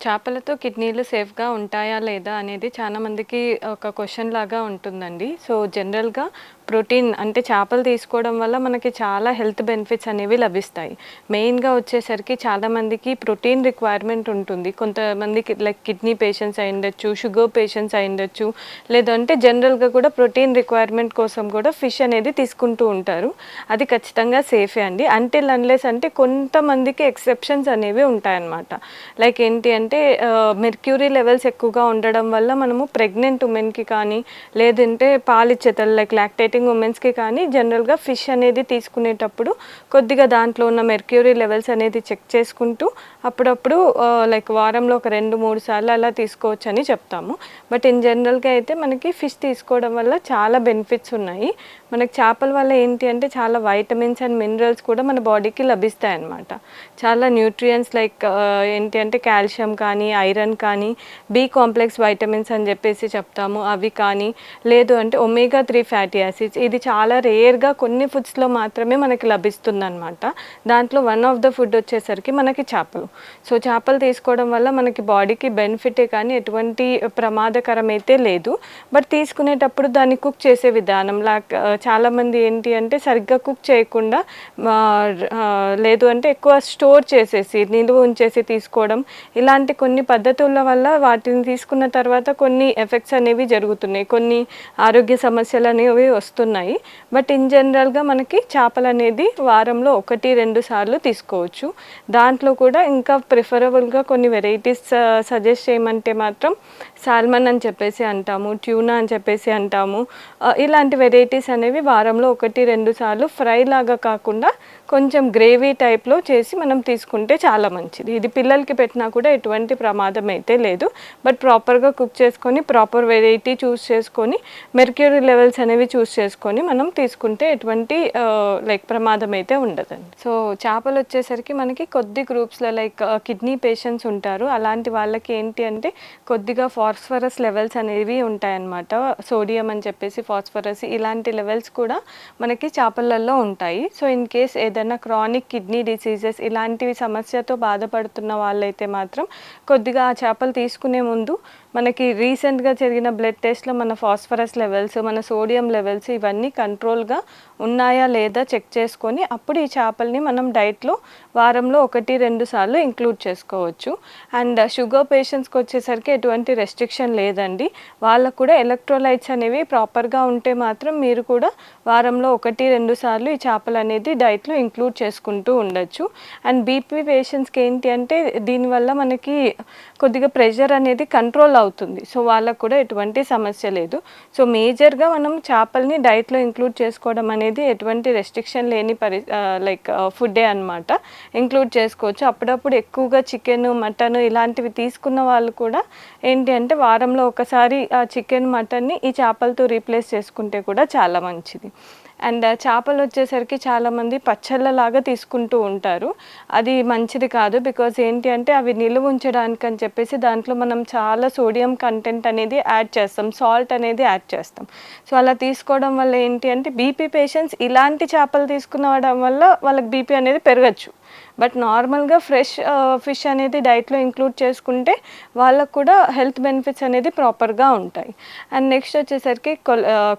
చేపలతో కిడ్నీలు సేఫ్‌గా ఉంటాయా? లేదా? అనేది చాలామందికి ఒక క్వశ్చన్ లాగా ఉంటుందండి. సో, జనరల్‌గా ప్రోటీన్ అంటే చేపలు తీసుకోవడం వల్ల మనకి చాలా హెల్త్ బెనిఫిట్స్ అనేవి లభిస్తాయి. మెయిన్‌గా వచ్చేసరికి చాలామందికి ప్రోటీన్ రిక్వైర్మెంట్ ఉంటుంది. కొంతమందికి లైక్ కిడ్నీ పేషెంట్స్ అయ్యుండొచ్చు, షుగర్ పేషెంట్స్ అయ్యుండొచ్చు. లేదంటే జనరల్‌గా కూడా ప్రోటీన్ రిక్వైర్మెంట్ కోసం కూడా ఫిష్ అనేది తీసుకుంటూ ఉంటారు. అది ఖచ్చితంగా సేఫే అండి. అంటే అన్లెస్ అంటే కొంతమందికి ఎక్సెప్షన్స్ అనేవి ఉంటాయన్నమాట. లైక్ ఏంటి అంటే అంటే మెర్క్యూరీ లెవెల్స్ ఎక్కువగా ఉండడం వల్ల మనము ప్రెగ్నెంట్ ఉమెన్‌కి కానీ, లేదంటే పాలిచ్చే తల్లి లైక్ లాక్టేటింగ్ ఉమెన్స్‌కి కానీ జనరల్‌గా ఫిష్ అనేది తీసుకునేటప్పుడు కొద్దిగా దాంట్లో ఉన్న మెర్క్యూరీ లెవెల్స్ అనేది చెక్ చేసుకుంటూ అప్పుడప్పుడు లైక్ వారంలో ఒక 2, 3 సార్లు అలా తీసుకోవచ్చని చెప్తాము. బట్ ఇన్ జనరల్‌గా అయితే మనకి ఫిష్ తీసుకోవడం వల్ల చాలా బెనిఫిట్స్ ఉన్నాయి. మనకి చేపల వల్ల ఏంటి అంటే చాలా వైటమిన్స్ అండ్ మినరల్స్ కూడా మన బాడీకి లభిస్తాయి అన్నమాట చాలా న్యూట్రియంట్స్ లైక్ ఏంటి అంటే కాల్షియం కానీ, ఐరన్ కానీ, బి కాంప్లెక్స్ వైటమిన్స్ అని చెప్పేసి చెప్తాము. అవి కానీ, లేదు అంటే ఒమేగా త్రీ ఫ్యాటీ యాసిడ్స్ ఇది చాలా రేర్‌గా కొన్ని ఫుడ్స్‌లో మాత్రమే మనకి లభిస్తుందన్నమాట. దాంట్లో వన్ ఆఫ్ ద ఫుడ్ వచ్చేసరికి మనకి చేపలు. సో, చేపలు తీసుకోవడం వల్ల మనకి బాడీకి బెనిఫిటే కానీ ఎటువంటి ప్రమాదకరం అయితే లేదు. బట్ తీసుకునేటప్పుడు దాన్ని కుక్ చేసే విధానం లా చాలామంది ఏంటి అంటే సరిగ్గా కుక్ చేయకుండా లేదు అంటే ఎక్కువ స్టోర్ చేసేసి, నిలువ ఉంచేసి తీసుకోవడం ఇలాంటి కొన్ని పద్ధతుల వల్ల వాటిని తీసుకున్న తర్వాత కొన్ని ఎఫెక్ట్స్ అనేవి జరుగుతున్నాయి. కొన్ని ఆరోగ్య సమస్యలు అనేవి వస్తున్నాయి. బట్ ఇన్ జనరల్‌గా మనకి చేపలనేది వారంలో 1, 2 సార్లు తీసుకోవచ్చు. దాంట్లో కూడా ఇంకా ప్రిఫరబుల్‌గా కొన్ని వెరైటీస్ సజెస్ట్ చేయమంటే మాత్రం సాల్మన్ అని చెప్పేసి అంటాము. ట్యూనా అని చెప్పేసి అంటాము. ఇలాంటి వెరైటీస్ అనేవి వారంలో 1, 2 సార్లు ఫ్రై లాగా కాకుండా కొంచెం గ్రేవీ టైప్‌లో చేసి మనం తీసుకుంటే చాలా మంచిది. ఇది పిల్లలకి పెట్టినా కూడా ఎటువంటి ప్రమాదం అయితే లేదు. బట్ ప్రాపర్‌గా కుక్ చేసుకొని, ప్రాపర్ వెరైటీ చూస్ చేసుకొని, మెర్క్యూరీ లెవెల్స్ అనేవి చూస్ చేసుకొని మనం తీసుకుంటే ఎటువంటి లైక్ ప్రమాదం అయితే ఉండదండి. సో, చేపలు వచ్చేసరికి మనకి కొద్ది గ్రూప్స్‌లో లైక్ కిడ్నీ పేషెంట్స్ ఉంటారు. అలాంటి వాళ్ళకి ఏంటి అంటే కొద్దిగా ఫాస్ఫరస్ లెవెల్స్ అనేవి ఉంటాయన్నమాట. సోడియం అని చెప్పేసి ఫాస్ఫరస్ ఇలాంటి లెవెల్స్ కూడా మనకి చేపలలో ఉంటాయి. సో, ఇన్ కేస్ ఏదైనా క్రానిక్ కిడ్నీ డిసీజెస్ ఇలాంటివి సమస్యతో బాధపడుతున్న వాళ్ళైతే మాత్రం కొద్దిగా ఆ చేపలు తీసుకునే ముందు మనకి రీసెంట్‌గా జరిగిన బ్లడ్ టెస్ట్‌లో మన ఫాస్ఫరస్ లెవెల్స్, మన సోడియం లెవెల్స్ ఇవన్నీ కంట్రోల్‌గా ఉన్నాయా లేదా చెక్ చేసుకొని అప్పుడు ఈ చేపల్ని మనం డైట్‌లో వారంలో 1, 2 సార్లు ఇంక్లూడ్ చేసుకోవచ్చు. అండ్ షుగర్ పేషెంట్స్‌కి వచ్చేసరికి ఎటువంటి రెస్ట్రిక్షన్ లేదండి. వాళ్ళకు కూడా ఎలక్ట్రోలైట్స్ అనేవి ప్రాపర్‌గా ఉంటే మాత్రం మీరు కూడా వారంలో 1, 2 సార్లు ఈ చేపలనేది డైట్‌లో ఇంక్లూడ్ చేసుకుంటూ ఉండొచ్చు. అండ్ బీపీ పేషెంట్స్‌కి ఏంటి అంటే దీనివల్ల మనకి కొద్దిగా ప్రెషర్ అనేది కంట్రోల్ అవుతుంది. సో, వాళ్ళకి కూడా ఎటువంటి సమస్య లేదు. సో, మేజర్‌గా మనం చేపల్ని డైట్‌లో ఇంక్లూడ్ చేసుకోవడం అనేది ఎటువంటి రెస్ట్రిక్షన్ లేని పరి లైక్ ఫుడ్డే అన్నమాట. ఇంక్లూడ్ చేసుకోవచ్చు. అప్పుడప్పుడు ఎక్కువగా చికెను, మటన్ ఇలాంటివి తీసుకున్న వాళ్ళు కూడా ఏంటి అంటే వారంలో ఒకసారి ఆ చికెన్, మటన్‌ని ఈ చేపలతో రీప్లేస్ చేసుకుంటే కూడా చాలా మంచిది. అండ్ చేపలు వచ్చేసరికి చాలామంది పచ్చళ్ళలాగా తీసుకుంటూ ఉంటారు. అది మంచిది కాదు. బికాజ్ ఏంటి అంటే అవి నిలువ ఉంచడానికి అని చెప్పేసి దాంట్లో మనం చాలా సోడియం కంటెంట్ అనేది యాడ్ చేస్తాం. సాల్ట్ అనేది యాడ్ చేస్తాం. సో, అలా తీసుకోవడం వల్ల ఏంటి అంటే బీపీ పేషెంట్స్ ఇలాంటి చేపలు తీసుకునవడం వల్ల వాళ్ళకి బీపీ అనేది పెరగచ్చు బట్ నార్మల్‌గా ఫ్రెష్ ఫిష్ అనేది డైట్‌లో ఇంక్లూడ్ చేసుకుంటే వాళ్ళకు కూడా హెల్త్ బెనిఫిట్స్ అనేది ప్రాపర్‌గా ఉంటాయి. అండ్ నెక్స్ట్ వచ్చేసరికి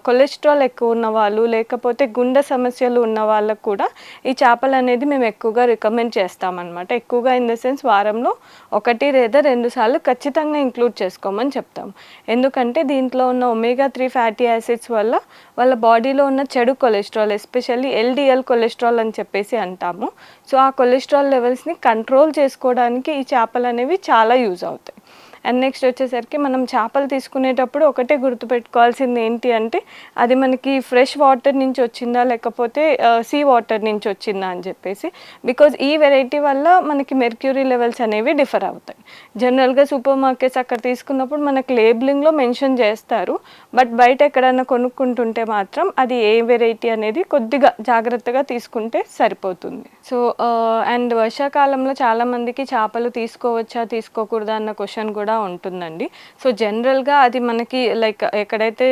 కొలెస్ట్రాల్ ఎక్కువ ఉన్న వాళ్ళు లేకపోతే గుండె సమస్యలు ఉన్న వాళ్ళకు కూడా ఈ చేపలు అనేది మేము ఎక్కువగా రికమెండ్ చేస్తామన్నమాట. ఎక్కువగా ఇన్ ద సెన్స్ వారంలో ఒకటి లేదా రెండు సార్లు ఖచ్చితంగా ఇంక్లూడ్ చేసుకోమని చెప్తాము. ఎందుకంటే దీంట్లో ఉన్న ఒమేగా త్రీ ఫ్యాటీ యాసిడ్స్ వల్ల వాళ్ళ బాడీలో ఉన్న చెడు కొలెస్ట్రాల్ ఎస్పెషల్లీ ఎల్డిఎల్ కొలెస్ట్రాల్ అని చెప్పేసి అంటాము. సో, ఆ కొలెస్ట్రాల్ లెవెల్స్‌ని కంట్రోల్ చేసుకోవడానికి ఈ చేపలు అనేవి చాలా యూజ్ అవుతాయి. అండ్ నెక్స్ట్ వచ్చేసరికి మనం చేపలు తీసుకునేటప్పుడు ఒకటే గుర్తుపెట్టుకోవాల్సింది ఏంటి అంటే అది మనకి ఫ్రెష్ వాటర్ నుంచి వచ్చిందా లేకపోతే సీ వాటర్ నుంచి వచ్చిందా అని చెప్పేసి. బికాజ్ ఈ వెరైటీ వల్ల మనకి మెర్క్యూరీ లెవెల్స్ అనేవి డిఫర్ అవుతాయి. జనరల్‌గా సూపర్ మార్కెట్స్ అక్కడ తీసుకున్నప్పుడు మనకి లేబులింగ్‌లో మెన్షన్ చేస్తారు. బట్ బయట ఎక్కడైనా కొనుక్కుంటుంటే మాత్రం అది ఏ వెరైటీ అనేది కొద్దిగా జాగ్రత్తగా తీసుకుంటే సరిపోతుంది. సో, అండ్ వర్షాకాలంలో చాలామందికి చేపలు తీసుకోవచ్చా? తీసుకోకూడదా? అన్న క్వశ్చన్ కూడా ఉంటుందండి. సో జనరల్గా అది మనకి లైక్ ఎక్కడైతే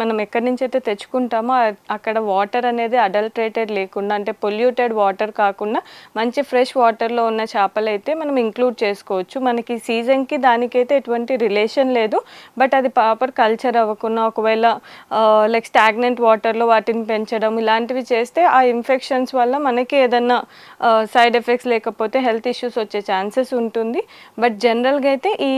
మనం ఎక్కడి నుంచి అయితే తెచ్చుకుంటామో అక్కడ వాటర్ అనేది అడల్ట్రేటెడ్ లేకుండా అంటే పొల్యూటెడ్ వాటర్ కాకుండా మంచి ఫ్రెష్ వాటర్లో ఉన్న చేపలు అయితే మనం ఇంక్లూడ్ చేసుకోవచ్చు. మనకి సీజన్కి దానికైతే ఎటువంటి రిలేషన్ లేదు. బట్ అది ప్రాపర్ కల్చర్ అవ్వకుండా ఒకవేళ లైక్ స్టాగ్నెంట్ వాటర్లో వాటిని పెంచడం ఇలాంటివి చేస్తే ఆ ఇన్ఫెక్షన్స్ వల్ల మనకి ఏదన్నా సైడ్ ఎఫెక్ట్స్ లేకపోతే హెల్త్ ఇష్యూస్ వచ్చే ఛాన్సెస్ ఉంటుంది. బట్ జనరల్గా అయితే ఈ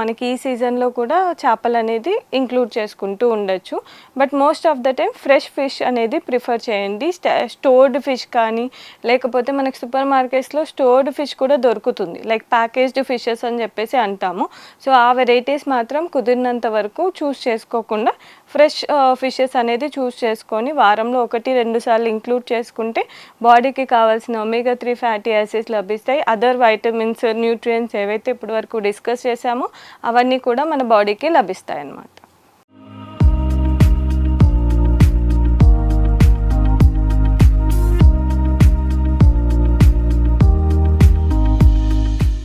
మనకి ఈ సీజన్లో కూడా చేపలు అనేది ఇంక్లూడ్ చేసుకుంటూ ఉండొచ్చు. But most of the time fresh fish అనేది ప్రిఫర్ చేయండి. స్టోర్డ్ ఫిష్ కానీ లేకపోతే మనకి సూపర్ మార్కెట్స్లో స్టోర్డ్ ఫిష్ కూడా దొరుకుతుంది. లైక్ ప్యాకేజ్డ్ ఫిషెస్ అని చెప్పేసి అంటాము. సో ఆ వెరైటీస్ మాత్రం కుదిరినంత వరకు చూస్ చేసుకోకుండా ఫ్రెష్ ఫిషెస్ అనేది చూస్ చేసుకొని వారంలో ఒకటి రెండు సార్లు ఇంక్లూడ్ చేసుకుంటే బాడీకి కావాల్సిన ఒమేగా త్రీ ఫ్యాటీ యాసిడ్స్ లభిస్తాయి. అదర్ వైటమిన్స్ న్యూట్రియంట్స్ ఏవైతే ఇప్పటివరకు డిస్కస్ చేసామో అవన్నీ కూడా మన బాడీకి లభిస్తాయి అన్నమాట